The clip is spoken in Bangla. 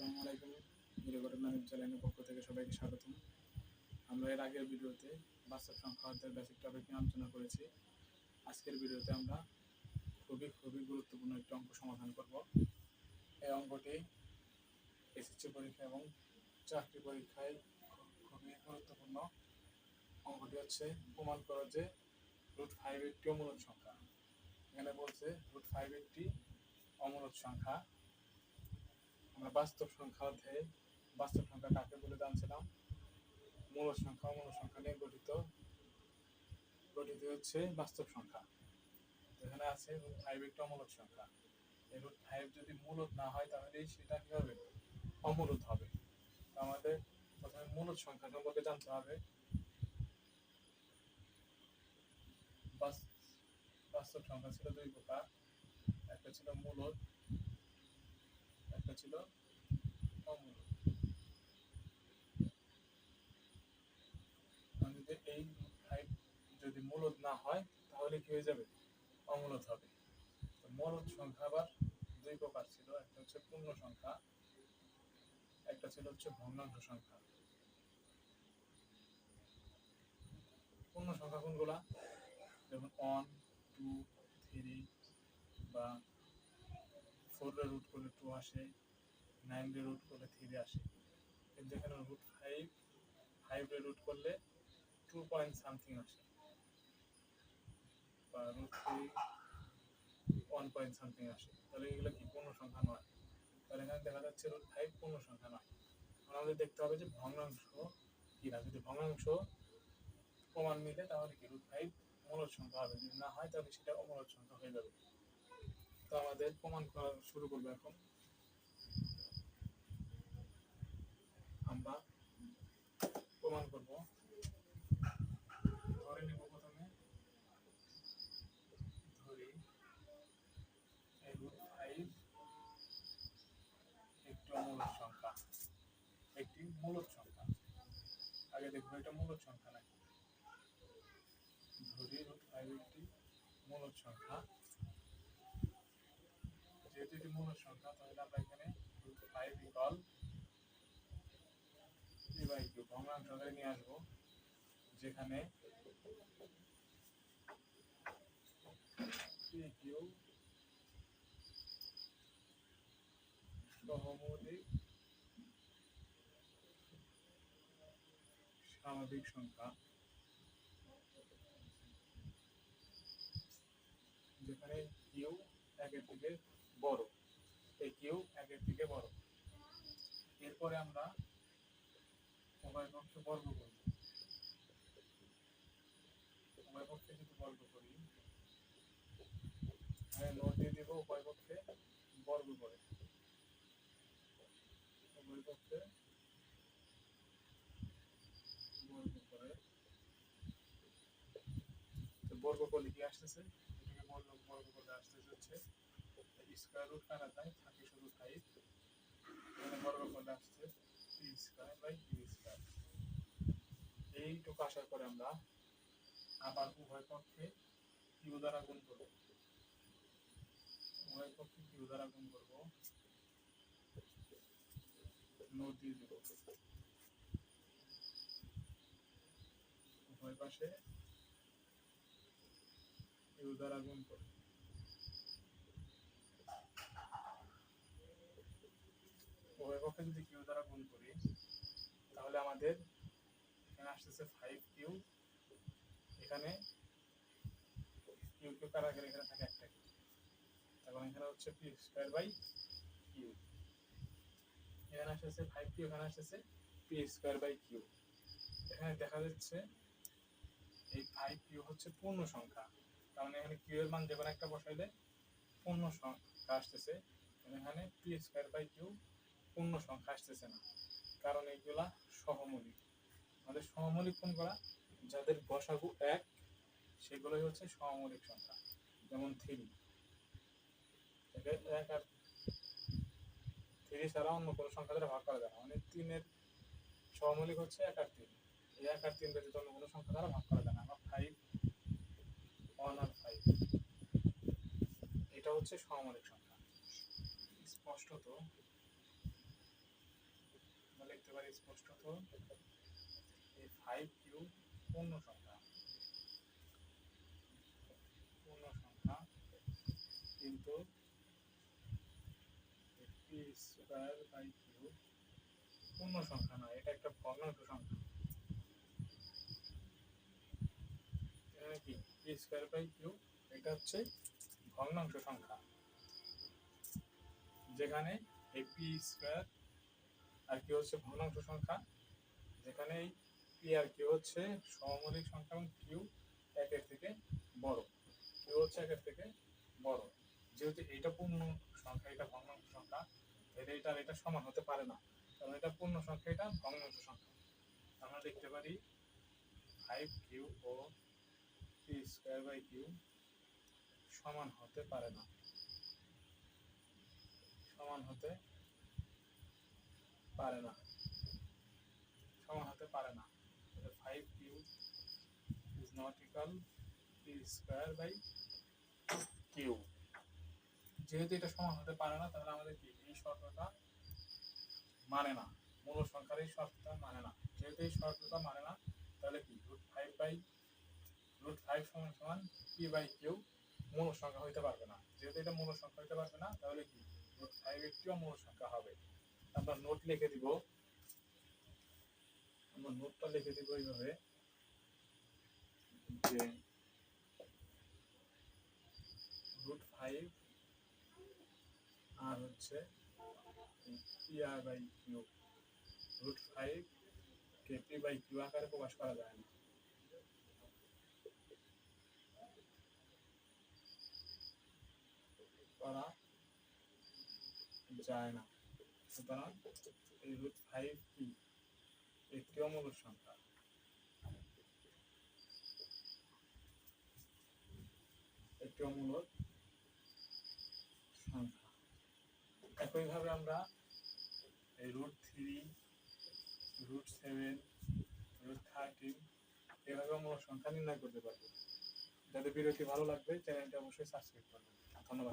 আসসালামু আলাইকুম। ভিডিও ঘটনা চ্যানেলের পক্ষ থেকে সবাইকে স্বাগতম। আমরা এর আগের ভিডিওতে বাস্তব সংখ্যা অধ্যায়ের বেসিক টপিক নিয়ে আলোচনা করেছি। আজকের ভিডিওতে আমরা খুবই খুবই গুরুত্বপূর্ণ একটি অঙ্ক সমাধান করব। এই অঙ্কটি এসএসসি পরীক্ষা এবং চাকরি পরীক্ষায় খুবই গুরুত্বপূর্ণ। অঙ্কটি হচ্ছে প্রমাণ করো যে রুট ফাইভ একটি অমূলদ সংখ্যা। এখানে বলছে রুট ফাইভ একটি অমূলদ সংখ্যা। আমরা বাস্তব সংখ্যা অধ্যায়ে বাস্তব সংখ্যা কাকে বলে জানছিলাম? মূল সংখ্যা মূল সংখ্যা নিয়ে গঠিত। গঠিত হচ্ছে বাস্তব সংখ্যা। এখানে আছে ফাইভ একটা অমূলদ সংখ্যা। রুট ফাইভ যদি মূলদ না হয় তাহলে সেটা কি হবে অমূলদ হবে। আমাদের প্রথমে মূলদ সংখ্যা সম্পর্কে জানতে হবে। বাস্তব সংখ্যা ছিল দুই প্রকার। একটা ছিল মূলদ একটা ছিল। এই ফাইভ যদি মূলদ না হয়, তাহলে কি হয়ে যাবে? অমূলদ হবে। তো মূলদ সংখ্যা আবার দুই প্রকার ছিল। একটা হচ্ছে পূর্ণ সংখ্যা, একটা ছিল হচ্ছে ভগ্নাংশ সংখ্যা। পূর্ণ সংখ্যা কোনগুলা? যেমন ওয়ান টু থ্রি বা ফোর রুট করলে টু আসে নাইন এর রুট করলে থ্রি আসে। কিন্তু এখানে রুট ফাইভ ফাইভ এর রুট করলে টু পয়েন্ট সামথিং আসে। বা root three one point something আসে। তাহলে এগুলো কি পূর্ণ সংখ্যা নয়? তাহলে এখানে দেখা যাচ্ছে রুট ফাইভ পূর্ণ সংখ্যা নয়। আমাদের দেখতে হবে যে ভগ্নাংশ কি না যদি ভগ্নাংশ প্রমাণ মিলে তাহলে কি রুট ফাইভ মূলদ সংখ্যা হবে। যদি না হয় তাহলে সেটা অমূলদ সংখ্যা হয়ে যাবে। তো আমাদের প্রমাণ করা শুরু করব এখন। আমরা প্রমাণ করব। ধরে নেব প্রথমে। ধরি। রুট ফাইভ একটি অমূলদ সংখ্যা। একটি মূলদ সংখ্যা। আগে দেখব এটা মূলদ সংখ্যা নাকি? ধরি রুট ফাইভ একটি মূলদ সংখ্যা। যেহেতু এটি মূলদ সংখ্যা, তাহলে আমরা এখানে five equal three by Q ভগ্নাংশ নিয়ে আসব, যেখানে সহমৌলিক স্বাভাবিক সংখ্যা, যেখানে কিউ একের থেকে বড়। এই কিউ একের থেকে বড়। এরপরে আমরা উভয় পক্ষে বর্গ করব। উভয় পক্ষে যদি বর্গ করি নোট দিয়ে দিব বর্গ করে। বর্গ করে। বর্গ করলে কি আসতেছে? এটাকে বর্গ বর্গ করলে আসতেছে হচ্ছে স্কোয়ার রুট কাটা যায় থাকে শুধু ফাইভ এখানে বর্গ করলে আসছে P square by P square এইটুকু আসার পরে আমরা আবার উভয় পক্ষে কিউ দ্বারা গুণ করব। উভয় পক্ষে কিউ দ্বারা গুণ করব। নোট দিয়ে উভয় পাশে কিউ দ্বারা গুণ করব। উভয় যদি কিউ দ্বারা গুণ করি, তাহলে আমাদের এখানে আসতেছে ফাইভ কিউ। এখানে কিউ কিউ কারাগার এখানে থাকে একটা কিউ। তখন এখানে হচ্ছে পি স্কোয়ার বাই কিউ। এখানে আসতেছে ফাইভ কিউ, এখানে আসতেছে পি স্কোয়ার বাই কিউ। এখানে দেখা যাচ্ছে এই ফাইভ কিউ হচ্ছে পূর্ণ সংখ্যা। তার মানে এখানে কিউ এর মান যে একটা বসাইলে পূর্ণ সংখ্যা আসতেছে। এখানে পি স্কোয়ার বাই কিউ পূর্ণ সংখ্যা আসতেছে না। কারণ এইগুলা সহমৌলিক। আমাদের সহমৌলিক কোনগুলা? যাদের বসাগু এক, সেগুলোই হচ্ছে সহমৌলিক সংখ্যা। যেমন থ্রি। এক আর থ্রি ছাড়া অন্য কোনো সংখ্যা দ্বারা ভাগ করা যায় না। মানে তিনের সহমৌলিক হচ্ছে এক আর তিন। এই এক আর তিন ব্যতীত অন্য কোনো সংখ্যা দ্বারা ভাগ করা যায় না। আমরা ফাইভ ওয়ান আর ফাইভ এটা হচ্ছে সহমৌলিক সংখ্যা। স্পষ্টত স্পষ্টত এই ফাইভ কিউ পূর্ণ সংখ্যা। পূর্ণ সংখ্যা কিন্তু বাই পূর্ণ সংখ্যা না এটা একটা ভগ্নাংশ সংখ্যা। কি? পি স্কোয়ার বাই কিউ এটা হচ্ছে ভগ্নাংশ সংখ্যা। যেখানে এই পি স্কোয়ার আর কি হচ্ছে ভগ্নাংশ সংখ্যা যেখানে এই পি আর কিউ হচ্ছে সমমৌলিক সংখ্যা এবং কিউ একের থেকে বড়। কিউ হচ্ছে একের থেকে বড়। যেহেতু এটা পূর্ণ সংখ্যা, এটা ভগ্নাংশ সংখ্যা এটা আর এটা সমান হতে পারে না। কারণ এটা পূর্ণ সংখ্যা, এটা ভগ্নাংশ সংখ্যা। আমরা দেখতে পারি ফাইভ কিউ ও পি স্কোয়ার বাই কিউ সমান হতে পারে না। সমান হতে পারে না। সমান হতে পারে না। Five q is not equal p square by q যেহেতু এটা সমান হতে পারে না, তাহলে আমাদের কি? এই শর্তটা মানে না। মূল সংখ্যার এই শর্তটা মানে না। যেহেতু এই শর্তটা মানে না, তাহলে কি? Root five by root five সমান সমান পি বাই কিউ মূল সংখ্যা হইতে পারবে না। যেহেতু এটা মূল সংখ্যা হইতে পারবে না, তাহলে কি? রুট ফাইভ একটিও মূল সংখ্যা হবে। আমরা নোট লিখে দিব। আমরা নোটটা লিখে দিব এইভাবে। যে রুট ফাইভ আর হচ্ছে পি আর বাই কিউ রুট ফাইভ কে পি বাই কিউ আকারে প্রকাশ করা যায় না। করা যায় না। সুতরাং এই রুট ফাইভ কি? একটি অমূল সংখ্যা। একটি অমূল সংখ্যা। একইভাবে আমরা এই root three, root seven, root thirteen এভাবে অমূল সংখ্যা নির্ণয় করতে পারব। যাদের ভিডিওটি ভালো লাগবে, চ্যানেলটি অবশ্যই সাবস্ক্রাইব করবেন। ধন্যবাদ।